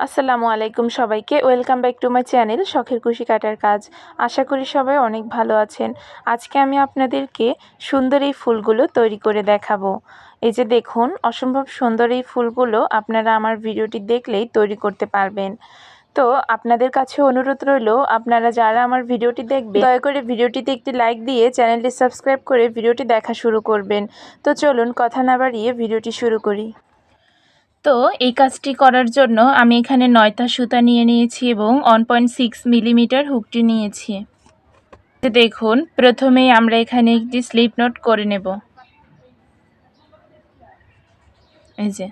আসসালামু আলাইকুম সবাইকে। Welcome back to my channel শখের খুশি কাটার কাজ। আশা করি সবাই অনেক ভালো আছেন। আজকে আমি আপনাদেরকে সুন্দর এই ফুলগুলো তৈরি করে দেখাবো। এই যে দেখুন, অসম্ভব সুন্দর এই ফুলগুলো আপনারা আমার ভিডিওটি দেখলেই তৈরি করতে পারবেন। তো আপনাদের কাছে অনুরোধ রইল, আপনারা যারা আমার ভিডিওটি দেখবেন, দয়া করে ভিডিওটিতে একটি লাইক দিয়ে চ্যানেলটি সাবস্ক্রাইব করে ভিডিওটি দেখা শুরু করবেন। তো চলুন, কথা না বাড়িয়ে ভিডিওটি শুরু করি। তো এই কাজটি করার জন্য আমি এখানে নয়তা সুতা নিয়ে নিয়েছি এবং ওয়ান পয়েন্ট সিক্স মিলিমিটার হুকটি নিয়েছি। দেখুন, প্রথমেই আমরা এখানে একটি স্লিপ নোট করে নেব। এই যে।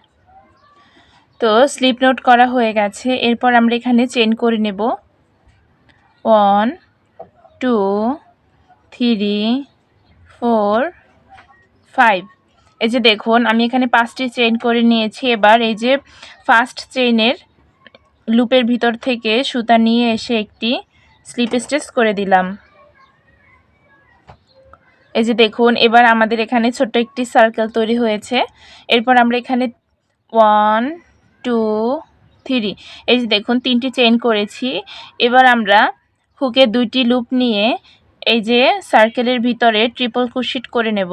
তো স্লিপ নোট করা হয়ে গেছে। এরপর আমরা এখানে চেন করে নেব। One two three four five এই যে দেখুন, আমি এখানে পাঁচটি চেইন করে নিয়েছি। এবার এই যে ফার্স্ট চেইনের লুপের ভিতর থেকে সুতা নিয়ে এসে একটি স্লিপ স্টেচ করে দিলাম। এই যে দেখুন, এবার আমাদের এখানে ছোট্ট একটি সার্কেল তৈরি হয়েছে। এরপর আমরা এখানে ওয়ান টু থ্রি এই যে দেখুন, তিনটি চেইন করেছি। এবার আমরা হুকে দুইটি লুপ নিয়ে এই যে সার্কেলের ভিতরে ট্রিপল কুশিট করে নেব।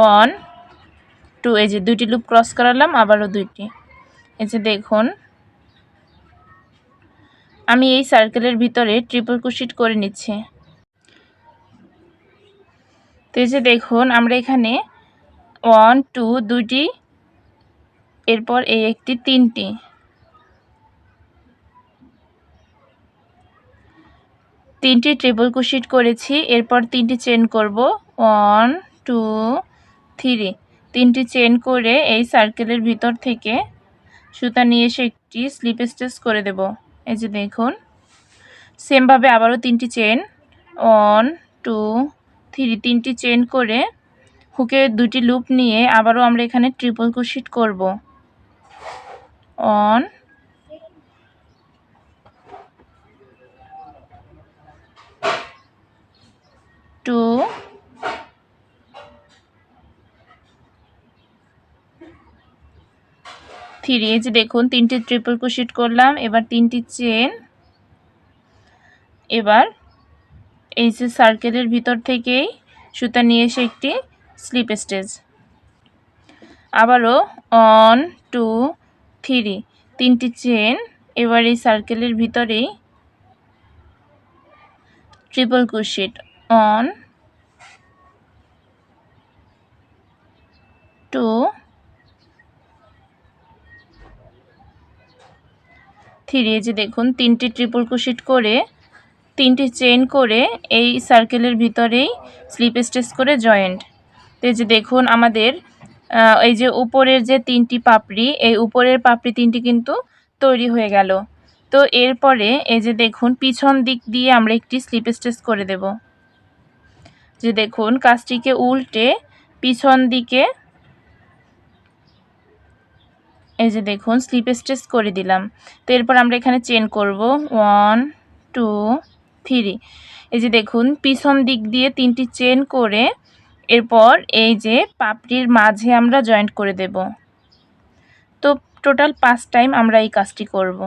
ওয়ান, টু, এই যে দুইটি লুপ ক্রস করালাম, আবারও দুইটি। এই যে দেখুন, আমি এই সার্কেলের ভিতরে ট্রিপল কুশিট করে নিচ্ছি। তো এই যে দেখুন, আমরা এখানে ওয়ান, টু, দুইটি, এরপর এই একটি, তিনটি। তিনটি ট্রিপল কুশিট করেছি, এরপর তিনটি চেন করব। ওয়ান, টু থ্রি, তিনটি চেন করে এই সার্কেলের ভিতর থেকে সুতা নিয়ে এসে একটি স্লিপ স্টেচ করে দেব। এই যে দেখুন, সেমভাবে আবারও তিনটি চেন ওয়ান, টু, থ্রি, তিনটি চেন করে হুকে দুটি লুপ নিয়ে আবারও আমরা এখানে ট্রিপল কুশিট করব। অন টু থ্রি এই যে দেখুন, তিনটি ট্রিপল কুশিট করলাম, এবার তিনটি চেন এবার এই যে সার্কেলের ভিতর থেকেই সুতা নিয়ে এসে একটি স্লিপ স্টেজ আবারও অন টু থ্রি তিনটি চেন এবার এই সার্কেলের ভিতরেই triple crochet one two three যে দেখুন, তিনটি ট্রিপল কুশিট করে, তিনটি চেন করে এই সার্কেলের ভিতরেই স্লিপ স্টেচ করে জয়েন্ট তো যে দেখুন আমাদের এই যে উপরের যে তিনটি পাপড়ি, এই উপরের পাপড়ি তিনটি কিন্তু তৈরি হয়ে গেল। তো এরপরে এই যে দেখুন, পিছন দিক দিয়ে আমরা একটি স্লিপ স্টেচ করে দেব। যে দেখুন, কাজটিকে উল্টে পিছন দিকে এই যে দেখুন স্লিপ স্টেচ করে দিলাম। তো এরপর আমরা এখানে চেন করব। ওয়ান টু থ্রি এই যে দেখুন, পিছন দিক দিয়ে তিনটি চেন করে এরপর এই যে পাপড়ির মাঝে আমরা জয়েন্ট করে দেব। তো টোটাল পাঁচ টাইম আমরা এই কাজটি করব।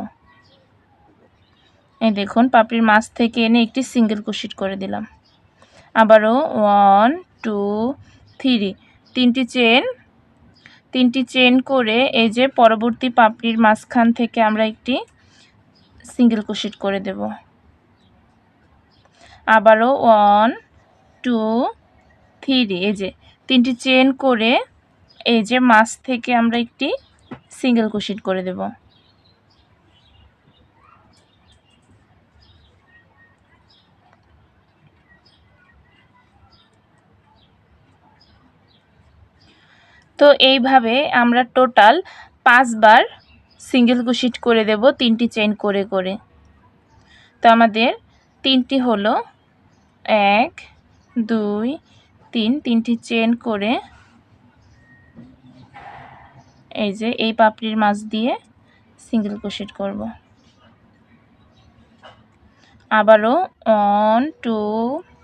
এই দেখুন, পাপড়ির মাছ থেকে এনে একটি সিঙ্গেল কুশিট করে দিলাম। আবারও ওয়ান টু থ্রি তিনটি চেন তিনটি চেন করে এই যে পরবর্তী পাপড়ির মাঝখান থেকে আমরা একটি সিঙ্গেল কুশিট করে দেব। আবারও ওয়ান টু থ্রি এই যে তিনটি চেন করে এই যে মাছ থেকে আমরা একটি সিঙ্গেল কুশিট করে দেব। তো এইভাবে আমরা টোটাল পাঁচবার সিঙ্গেল কুশিট করে দেব, তিনটি চেন করে করে। তো আমাদের তিনটি হলো এক, দুই, তিন, তিনটি চেন করে এই যে এই পাপড়ির মাছ দিয়ে সিঙ্গেল কুশিট করব। আবারও ওয়ান টু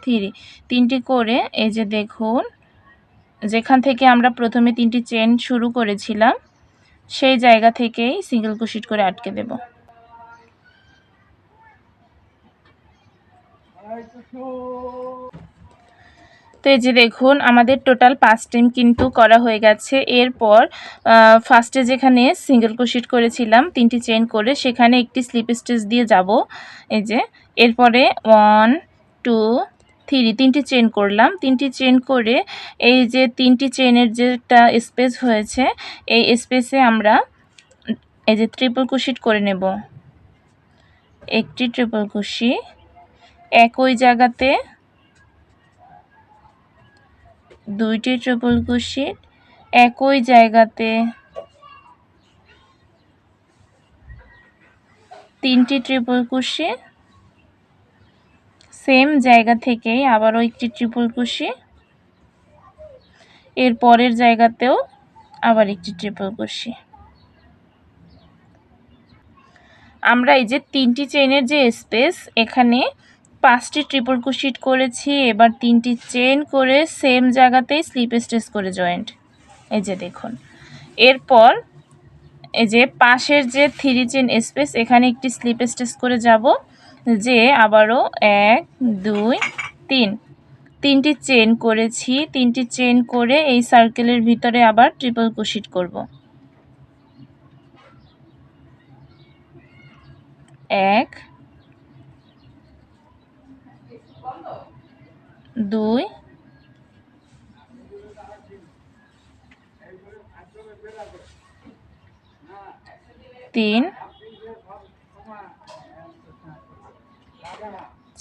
থ্রি তিনটি করে এই যে দেখুন যেখান থেকে আমরা প্রথমে তিনটি চেন শুরু করেছিলাম, সেই জায়গা থেকেই সিঙ্গেল কুশিট করে আটকে দেব। তো এই যে দেখুন, আমাদের টোটাল পাঁচ টাইম কিন্তু করা হয়ে গেছে। এরপর ফার্স্টে যেখানে সিঙ্গেল কুশিট করেছিলাম, তিনটি চেন করে, সেখানে একটি স্লিপ স্টেচ দিয়ে যাব। এই যে, এরপরে ওয়ান টু থ্রি, তিনটি চেন করলাম। তিনটি চেন করে এই যে তিনটি চেনের যেটা স্পেস হয়েছে, এই স্পেসে আমরা এই যে ট্রিপল কুশিট করে নেব। একটি ট্রিপল কুশি একই জায়গাতে দুইটি ট্রিপল কুশিট একই জায়গাতে তিনটি ট্রিপল কুশি সেম জায়গা থেকেই আবারও একটি ট্রিপল কুশি এর পরের জায়গাতেও আবার একটি ট্রিপল কুশি আমরা এই যে তিনটি চেনের যে স্পেস এখানে পাঁচটি ট্রিপল কুশিট করেছি, এবার তিনটি চেন করে সেম জায়গাতেই স্লিপ স্টেচ করে জয়েন্ট এই যে দেখুন। এরপর এই যে পাশের যে থ্রি চেন স্পেস এখানে একটি স্লিপ স্টেচ করে যাব। যে আবারও এক, দুই, তিন। তিনটি চেন করেছি, তিনটি চেন করে এই সার্কেলের ভিতরে আবার ট্রিপল কুশিট করব। এক, দুই, তিন।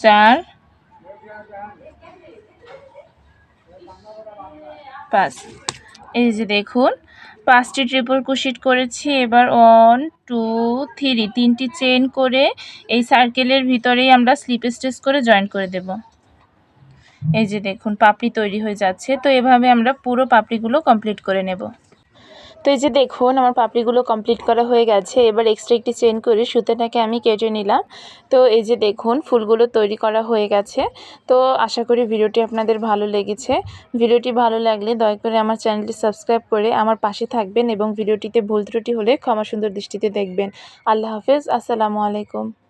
চার, পাঁচ। এই যে দেখুন, পাঁচটি ট্রিপল কুশিট করেছি, এবার ওয়ান টু থ্রি তিনটি চেন করে এই সার্কেলের ভিতরেই আমরা স্লিপ স্টেচ করে জয়েন করে দেব। এই যে দেখুন, পাপড়ি তৈরি হয়ে যাচ্ছে, তো এভাবে আমরা পুরো পাপড়িগুলো কমপ্লিট করে নেব। তো এই যে দেখুন, আমার পাপড়িগুলো কমপ্লিট করা হয়ে গেছে। এবার এক্সট্রা একটি চেন করে সুতোটাকে আমি কেটে নিলাম। তো এই যে দেখুন, ফুলগুলো তৈরি করা হয়ে গেছে। তো আশা করি ভিডিওটি আপনাদের ভালো লেগেছে। ভিডিওটি ভালো লাগলে দয়া করে আমার চ্যানেলটি সাবস্ক্রাইব করে আমার পাশে থাকবেন এবং ভিডিওটিতে ভুল ত্রুটি হলে ক্ষমা সুন্দর দৃষ্টিতে দেখবেন। আল্লাহ হাফেজ, আসসালামু আলাইকুম।